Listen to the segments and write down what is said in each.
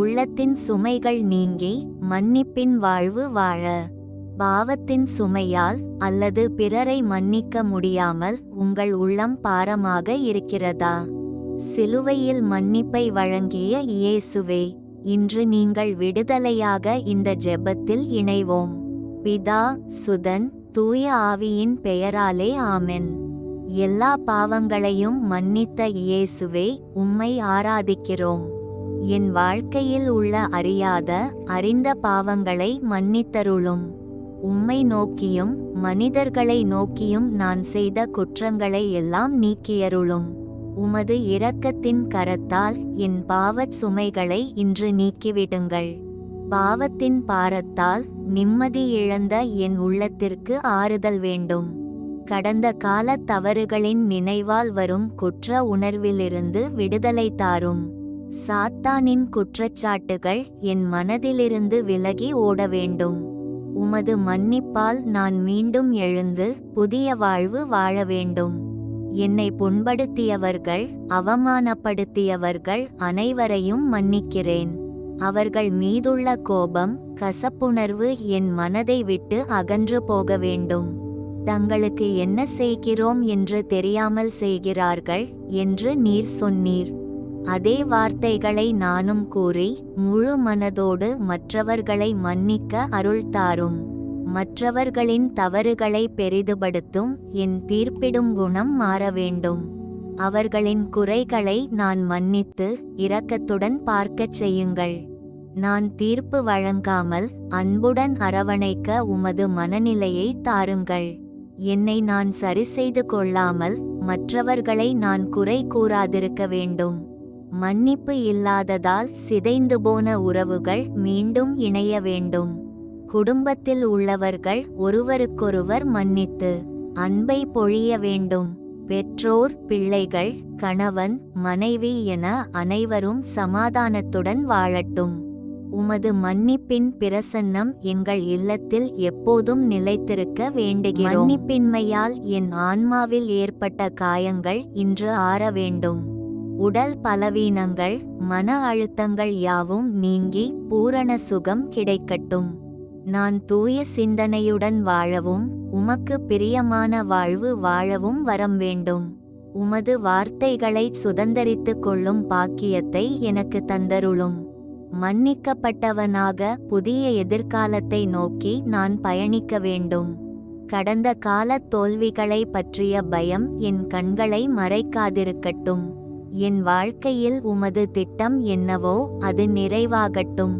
உள்ளத்தின் சுமைகள் நீங்கி மன்னிப்பின் வாழ்வு வாழ. பாவத்தின் சுமையால் அல்லது பிறரை மன்னிக்க முடியாமல் உங்கள் உள்ளம் பாரமாக இருக்கிறதா? சிலுவையில் மன்னிப்பை வழங்கிய இயேசுவே இன்று நீங்கள் விடுதலையாக இந்த ஜெபத்தில் இணைவோம். பிதா சுதன் தூய ஆவியின் பெயராலே ஆமென். எல்லா பாவங்களையும் மன்னித்த இயேசுவே உம்மை ஆராதிக்கிறோம். என் வாழ்க்கையில் உள்ள அறியாத அறிந்த பாவங்களை மன்னித்தருளும். உம்மை நோக்கியும் மனிதர்களை நோக்கியும் நான் செய்த குற்றங்களை எல்லாம் நீக்கியருளும். உமது இரக்கத்தின் கரத்தால் என் பாவச் சுமைகளை இன்று நீக்கிவிடுங்கள். பாவத்தின் பாரத்தால் நிம்மதி இழந்த என் உள்ளத்திற்கு ஆறுதல் வேண்டும். கடந்த கால தவறுகளின் நினைவால் வரும் குற்ற உணர்விலிருந்து விடுதலை தாரும். சாத்தானின் குற்றச்சாட்டுகள் என் மனதிலிருந்து விலகி ஓட வேண்டும். உமது மன்னிப்பால் நான் மீண்டும் எழுந்து புதிய வாழ்வு வாழ வேண்டும். என்னை புண்படுத்தியவர்கள் அவமானப்படுத்தியவர்கள் அனைவரையும் மன்னிக்கிறேன். அவர்கள் மீதுள்ள கோபம் கசப்புணர்வு என் மனதை விட்டு அகன்று போக வேண்டும். தங்களுக்கு என்ன செய்கிறோம் என்று தெரியாமல் செய்கிறார்கள் என்று நீர் சொன்னீர். அதே வார்த்தைகளை நானும் கூறி முழு மனதோடு மற்றவர்களை மன்னிக்க அருள் தாரும். மற்றவர்களின் தவறுகளை பெரிதுபடுத்தும் என் தீர்ப்பிடும் குணம் மாற வேண்டும். அவர்களின் குறைகளை நான் மன்னித்து இரக்கத்துடன் பார்க்கச் செய்யுங்கள். நான் தீர்ப்பு வழங்காமல் அன்புடன் அரவணைக்க உமது மனநிலையை தாருங்கள். என்னை நான் சரிசெய்து கொள்ளாமல் மற்றவர்களை நான் குறை கூறாதிருக்க வேண்டும். மன்னிப்பு இல்லாததால் சிதைந்து போன உறவுகள் மீண்டும் இணைய வேண்டும். குடும்பத்தில் உள்ளவர்கள் ஒருவருக்கொருவர் மன்னித்து அன்பை பொழிய வேண்டும். பெற்றோர் பிள்ளைகள் கணவன் மனைவி என அனைவரும் சமாதானத்துடன் வாழட்டும். உமது மன்னிப்பின் பிரசன்னம் எங்கள் இல்லத்தில் எப்போதும் நிலைத்திருக்க வேண்டுகிறோம். மன்னிப்பின்மையால் என் ஆன்மாவில் ஏற்பட்ட காயங்கள் இன்று ஆற வேண்டும். உடல் பலவீனங்கள் மன அழுத்தங்கள் யாவும் நீங்கி பூரண சுகம் கிடைக்கட்டும். நான் தூய சிந்தனையுடன் வாழவும் உமக்கு பிரியமான வாழ்வு வாழவும் வரம் வேண்டும். உமது வார்த்தைகளை சுதந்தரித்துக் கொள்ளும் பாக்கியத்தை எனக்கு தந்தருளும். மன்னிக்கப்பட்டவனாக புதிய எதிர்காலத்தை நோக்கி நான் பயணிக்க வேண்டும். கடந்த கால தோல்விகளை பற்றிய பயம் என் கண்களை மறைக்காதிருக்கட்டும். என் வாழ்க்கையில் உமது திட்டம் என்னவோ அது நிறைவாகட்டும்.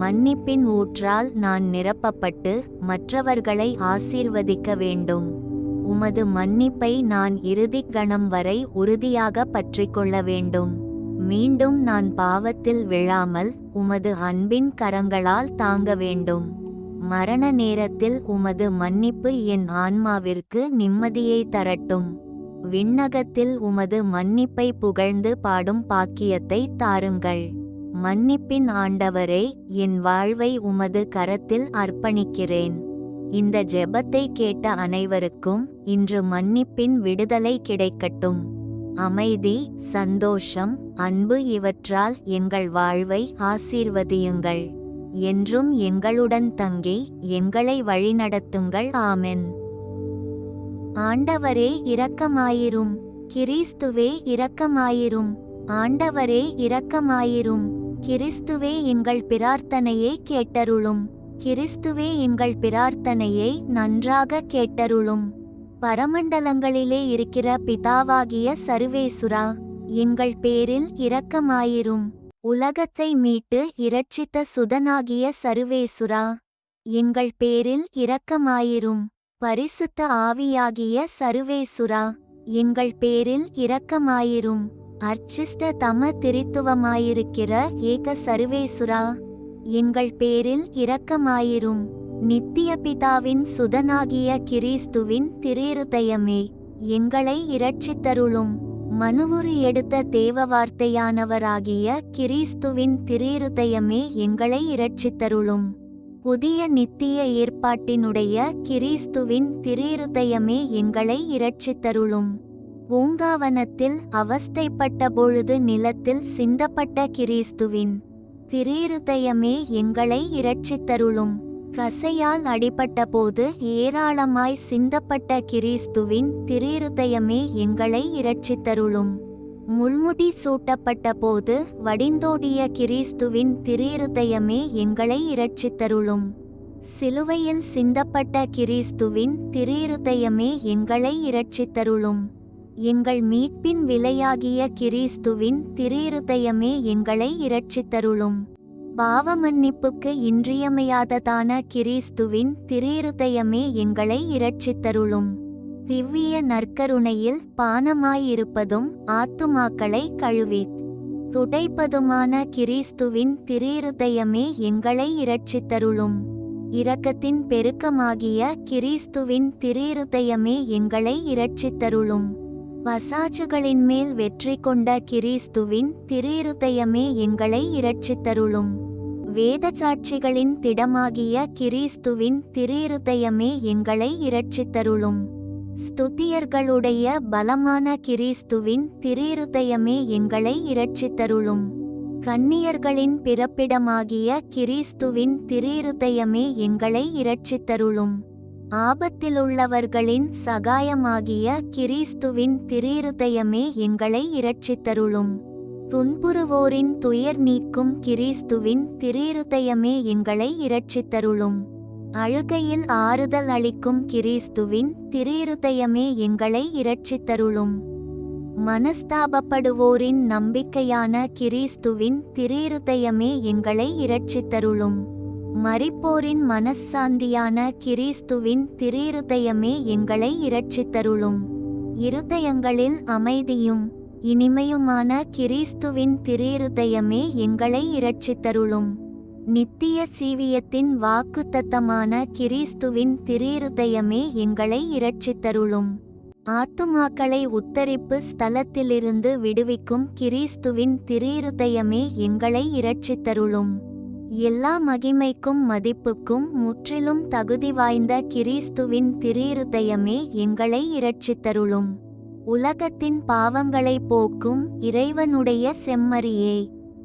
மன்னிப்பின் ஊற்றால் நான் நிரப்பப்பட்டு மற்றவர்களை ஆசீர்வதிக்க வேண்டும். உமது மன்னிப்பை நான் இறுதிக் கணம் வரை உறுதியாக பற்றிக்கொள்ள வேண்டும். மீண்டும் நான் பாவத்தில் விழாமல் உமது அன்பின் கரங்களால் தாங்க வேண்டும். மரண நேரத்தில் உமது மன்னிப்பு என் ஆன்மாவிற்கு நிம்மதியை தரட்டும். விண்ணகத்தில் உமது மன்னிப்பை புகழ்ந்து பாடும் பாக்கியத்தை தாருங்கள். மன்னிப்பின் ஆண்டவரே என் வாழ்வை உமது கரத்தில் அர்ப்பணிக்கிறேன். இந்த ஜெபத்தை கேட்ட அனைவருக்கும் இன்று மன்னிப்பின் விடுதலை கிடைக்கட்டும். அமைதி சந்தோஷம் அன்பு இவற்றால் எங்கள் வாழ்வை ஆசீர்வதியுங்கள். என்றும் எங்களுடன் தங்கி எங்களை வழிநடத்துங்கள். ஆமென். ஆண்டவரே இரக்கமாயிரும். கிறிஸ்துவே இரக்கமாயிரும். ஆண்டவரே இரக்கமாயிரும். கிறிஸ்துவே எங்கள் பிரார்த்தனையை கேட்டருளும். கிறிஸ்துவே எங்கள் பிரார்த்தனையை நன்றாக கேட்டருளும். பரமண்டலங்களிலே இருக்கிற பிதாவாகிய சர்வேசுரா எங்கள் பேரில் இரக்கமாயிரும். உலகத்தை மீட்டு இரட்சித்த சுதனாகிய சர்வேசுரா எங்கள் பேரில் இரக்கமாயிரும். பரிசுத்த ஆவியாகிய சர்வேசுரா எங்கள் பேரில் இரக்கமாயிரும். அர்ச்சிஷ்ட தம திரித்துவமாயிருக்கிற ஏக சர்வேசுரா எங்கள் பேரில் இரக்கமாயிரும். நித்திய பிதாவின் சுதனாகிய கிறிஸ்துவின் திரேருதயமே எங்களை இரட்சித்தருளும். மனுவுரு எடுத்த தேவ வார்த்தையானவராகிய கிறிஸ்துவின் திரேருதயமே எங்களை இரட்சித்தருளும். புதிய நித்திய ஏற்பாட்டினுடைய கிறிஸ்துவின் திரீருதயமே எங்களை இரட்சித்தருளும். பூங்காவனத்தில் அவஸ்தைப்பட்ட பொழுது நிலத்தில் சிந்தப்பட்ட கிறிஸ்துவின் திரீருதயமே எங்களை இரட்சித்தருளும். கசையால் அடிபட்டபோது ஏராளமாய் சிந்தப்பட்ட கிறிஸ்துவின் திரீருதயமே எங்களை இரட்சித்தருளும். முள்முடி சூட்டப்பட்ட போது வடிந்தோடிய கிறிஸ்துவின் திரிருதயமே எங்களை இரட்சித்தருளும். சிலுவையில் சிந்தப்பட்ட கிறிஸ்துவின் திரிருதயமே எங்களை இரட்சித்தருளும். எங்கள் மீட்பின் விலையாகிய கிறிஸ்துவின் திரிருதயமே எங்களை இரட்சித்தருளும். பாவமன்னிப்புக்கு இன்றியமையாததான கிறிஸ்துவின் திரிருதயமே எங்களை இரட்சித்தருளும். திவ்விய நற்கருணையில் பானமாயிருப்பதும் ஆத்துமாக்களை கழுவித் துடைப்பதுமான கிறிஸ்துவின் திரிருதயமே எங்களை இரட்சித்தருளும். இரக்கத்தின் பெருக்கமாகிய கிறிஸ்துவின் திரிருதயமே எங்களை இரட்சித்தருளும். வசாச்சுகளின் மேல் வெற்றி கொண்ட கிறிஸ்துவின் திரிருதயமே எங்களை இரட்சித்தருளும். வேதசாட்சிகளின் திடமாகிய கிறிஸ்துவின் திரிருதயமே எங்களை இரட்சித்தருளும். ஸ்துதியர்களுடைய பலமான கிறிஸ்துவின் திரீருதயமே எங்களை இரட்சித்தருளும். கன்னியர்களின் பிறப்பிடமாகிய கிறிஸ்துவின் திரீருதயமே எங்களை இரட்சித்தருளும். ஆபத்திலுள்ளவர்களின் சகாயமாகிய கிறிஸ்துவின் திரீருதயமே எங்களை இரட்சித்தருளும். துன்புறுவோரின் துயர் நீக்கும் கிறிஸ்துவின் திரீருதயமே எங்களை இரட்சித்தருளும். அழுகையில் ஆறுதல் அளிக்கும் கிறிஸ்துவின் திரீருதயமே எங்களை இரட்சித்தருளும். மனஸ்தாபப்படுவோரின் நம்பிக்கையான கிறிஸ்துவின் திரீருதயமே எங்களை இரட்சித்தருளும். மறிப்போரின் மனச்சாந்தியான கிறிஸ்துவின் திரீருதயமே எங்களை இரட்சித்தருளும். இருதயங்களில் அமைதியும் இனிமையுமான கிறிஸ்துவின் திரீருதயமே எங்களை இரட்சித்தருளும். நித்திய சீவியத்தின் வாக்குத்தத்தமான கிறிஸ்துவின் திரீருதயமே எங்களை இரட்சித்தருளும். ஆத்துமாக்களை உத்தரிப்பு ஸ்தலத்திலிருந்து விடுவிக்கும் கிறிஸ்துவின் திரீருதயமே எங்களை இரட்சித்தருளும். எல்லா மகிமைக்கும் மதிப்புக்கும் முற்றிலும் தகுதி வாய்ந்த கிறிஸ்துவின் திரீருதயமே எங்களை இரட்சித்தருளும். உலகத்தின் பாவங்களை போக்கும் இறைவனுடைய செம்மறியே.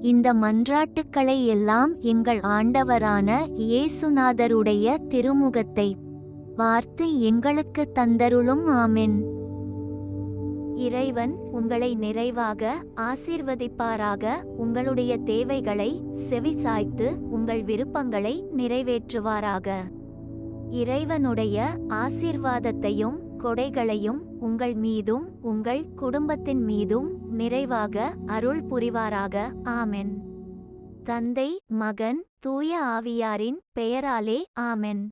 இந்த மன்றாட்டுக்களை எல்லாம் எங்கள் ஆண்டவரான இயேசுநாதருடைய திருமுகத்தை பார்த்து எங்களுக்கு தந்தருளும் ஆமென். இறைவன் உங்களை நிறைவாக ஆசீர்வதிப்பாராக. உங்களுடைய தேவைகளை செவிசாய்த்து உங்கள் விருப்பங்களை நிறைவேற்றுவாராக. இறைவனுடைய ஆசீர்வாதத்தையும் கொடைகளையும் உங்கள் மீதும் உங்கள் குடும்பத்தின் மீதும் நிறைவாக அருள் புரிவாராக. ஆமென். தந்தை மகன் தூய ஆவியாரின் பெயராலே ஆமென்.